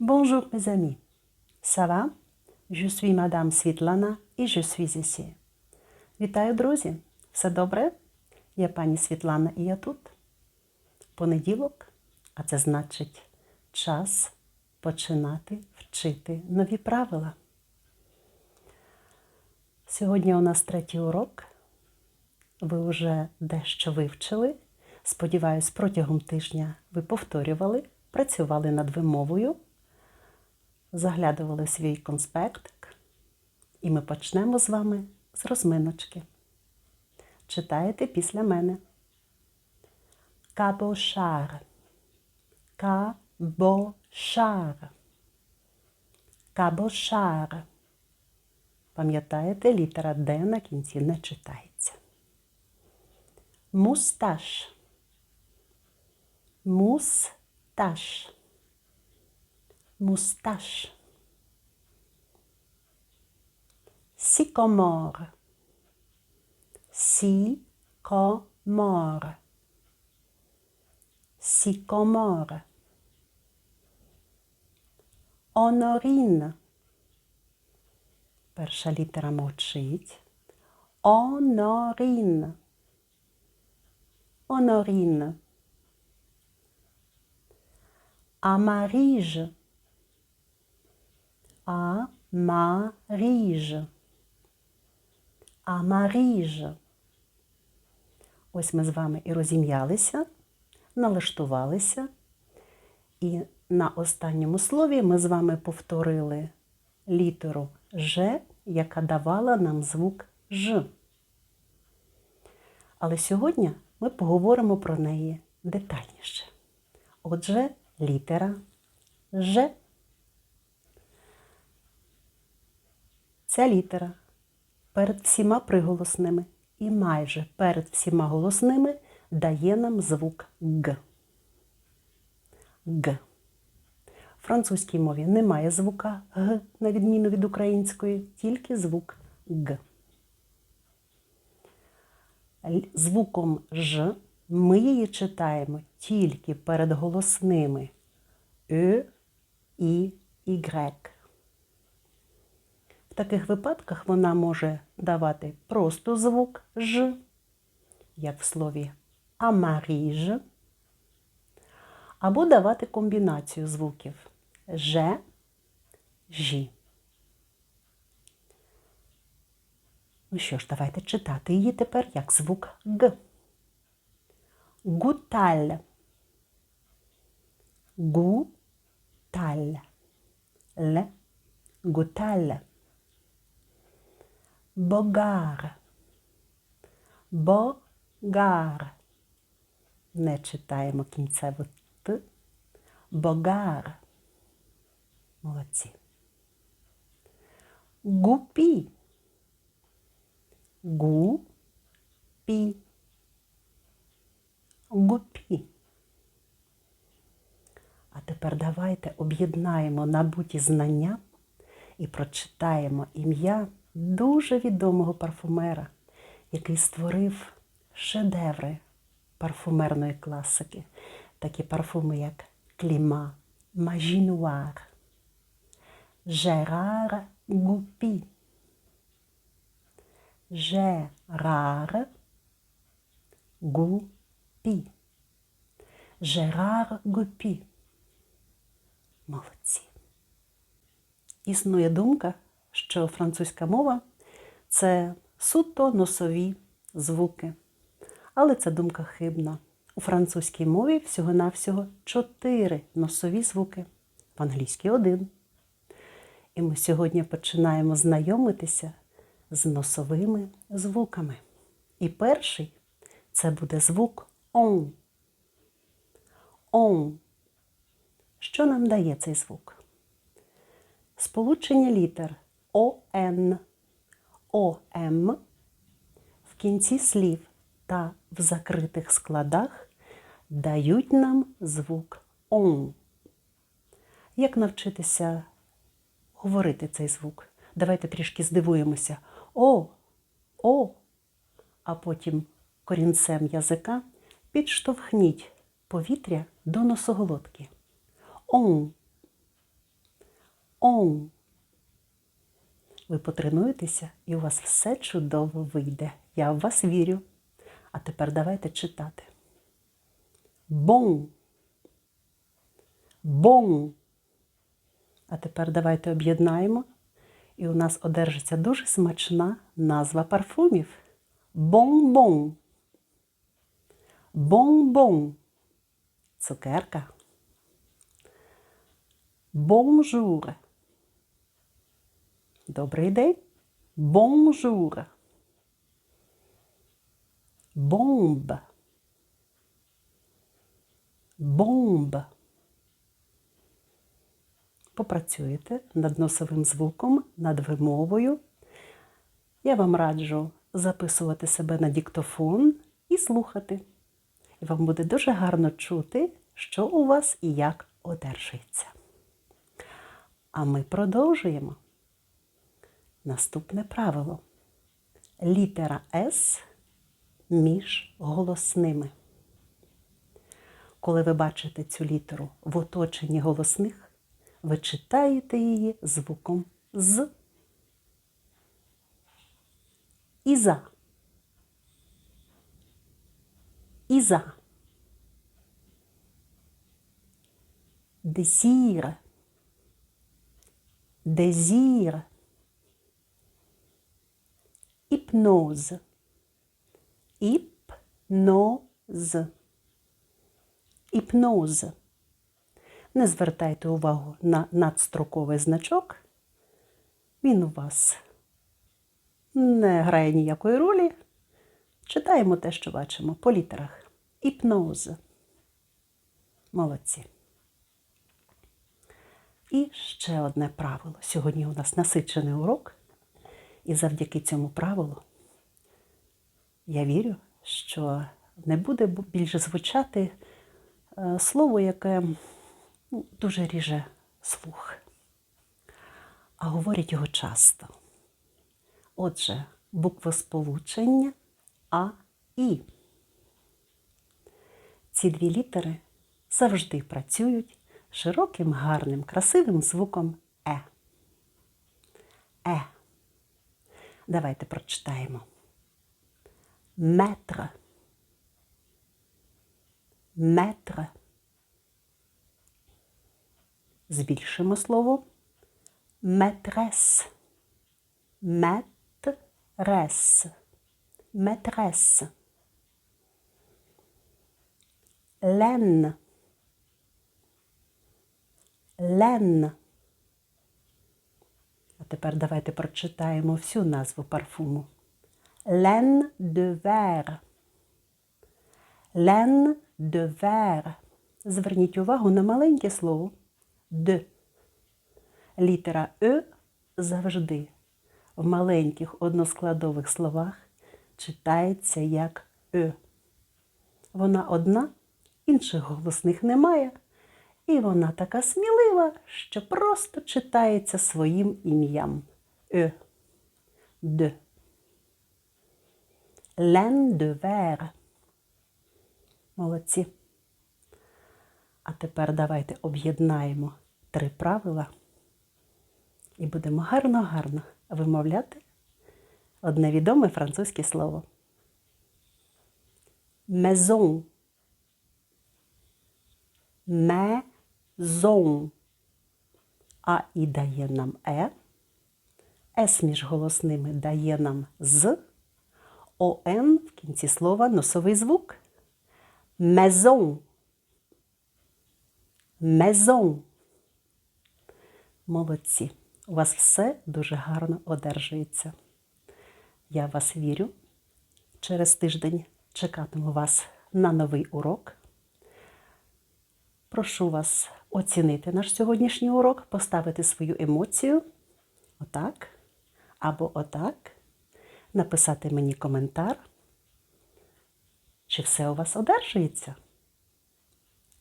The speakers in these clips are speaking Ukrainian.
Bonjour mes amis. Ça va? Je suis Madame Світлана і je suis ici. Вітаю, друзі! Все добре? Я пані Світлана і я тут. Понеділок, а це значить час починати вчити нові правила. Сьогодні у нас третій урок. Ви вже дещо вивчили. Сподіваюсь, протягом тижня ви повторювали, працювали над вимовою, заглядували свій конспектик, і ми почнемо з вами з розминочки. Читаєте після мене. Кабошар. Кабошар. Кабошар. Пам'ятаєте, літера Д на кінці не читається. Мусташ. Мусташ. Мусташ. Сикомор. Сикомор. Сикомор. Онорін. Перша літера мовчить. Онорін. Онорін. Амаріж. Амаріж. Амаріж. Ось ми з вами і розім'ялися, налаштувалися. І на останньому слові ми з вами повторили літеру Ж, яка давала нам звук Ж. Але сьогодні ми поговоримо про неї детальніше. Отже, літера Ж. Ця літера перед всіма приголосними і майже перед всіма голосними дає нам звук Г. Г. В французькій мові немає звука Г, на відміну від української, тільки звук Г. Звуком Ж ми її читаємо тільки перед голосними Е і Y. В таких випадках вона може давати просто звук Ж, як в слові амаріж, або давати комбінацію звуків Ж, Жі. Ну що ж, давайте читати її тепер як звук Г. Гуталь. Гуталь. Л. Гуталь. Богар. Богар. Не читаємо кінцеву Т. Богар. Молодці. Гупі. Гупі. Гупі. А тепер давайте об'єднаємо набуті знання і прочитаємо ім'я дуже відомого парфумера, який створив шедеври парфумерної класики, такі парфуми, як Кліма, Мажінуар, Жерар Гупі. Жерар Гупі. Жерар Гупі. Молодці. Існує думка, що французька мова це суто носові звуки. Але ця думка хибна. У французькій мові всього-навсього чотири носові звуки, в англійській один. І ми сьогодні починаємо знайомитися з носовими звуками. І перший це буде звук он. Он. Що нам дає цей звук? Сполучення літер ОН, ОМ в кінці слів та в закритих складах дають нам звук он. Як навчитися говорити цей звук? Давайте трішки здивуємося. О, о, а потім корінцем язика підштовхніть повітря до носоголодки. Он, он. Ви потренуєтеся, і у вас все чудово вийде. Я в вас вірю. А тепер давайте читати. Бон. Бон. А тепер давайте об'єднаємо. І у нас одержиться дуже смачна назва парфумів. Бон-бон. Бон-бон. Цукерка. Бонжур. Добрий день. Бонжур. Бомб. Бомб. Попрацюєте над носовим звуком, над вимовою. Я вам раджу записувати себе на диктофон і слухати. І вам буде дуже гарно чути, що у вас і як одержується. А ми продовжуємо. Наступне правило. Літера С між голосними. Коли ви бачите цю літеру в оточенні голосних, ви читаєте її звуком з. Іза. Іза. Десір. Дезір. Іпноз. Іпноз. Іпноз. Не звертайте увагу на надстроковий значок. Він у вас не грає ніякої ролі. Читаємо те, що бачимо по літерах. Іпноз. Молодці. І ще одне правило. Сьогодні у нас насичений урок, і завдяки цьому правилу я вірю, що не буде більше звучати е, слово, яке ну, дуже ріже слух, а говорять його часто. Отже, буквосполучення А І. Ці дві літери завжди працюють широким, гарним, красивим звуком Е. Е. Давайте прочитаємо. Метр. Метр. Збільшимо слово. Метрес. Метрес. Метрес. Лен. Лен. Тепер давайте прочитаємо всю назву парфуму. Лен де вер. Лен де вер. Зверніть увагу на маленьке слово Д. Літера Е завжди в маленьких односкладових словах читається як Е. Вона одна, інших голосних немає. І вона така смілива, що просто читається своїм ім'ям. Е. Д. Лен де вер. Молодці. А тепер давайте об'єднаємо три правила і будемо гарно-гарно вимовляти одне відоме французьке слово. Maison. Maison. А і дає нам Е. С між голосними дає нам з. ОН в кінці слова носовий звук. Maison. Maison. Молодці. У вас все дуже гарно одержується. Я вас вірю. Через тиждень чекатиму вас на новий урок. Прошу вас оцінити наш сьогоднішній урок, поставити свою емоцію отак або отак, написати мені коментар. Чи все у вас одержується?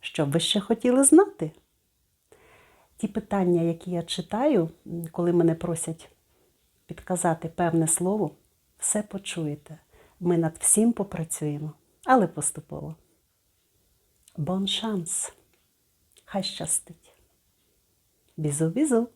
Що б ви ще хотіли знати? Ті питання, які я читаю, коли мене просять підказати певне слово, все почуєте. Ми над всім попрацюємо, але поступово. Бон шанс! Хай щастить! Бізу-бізу!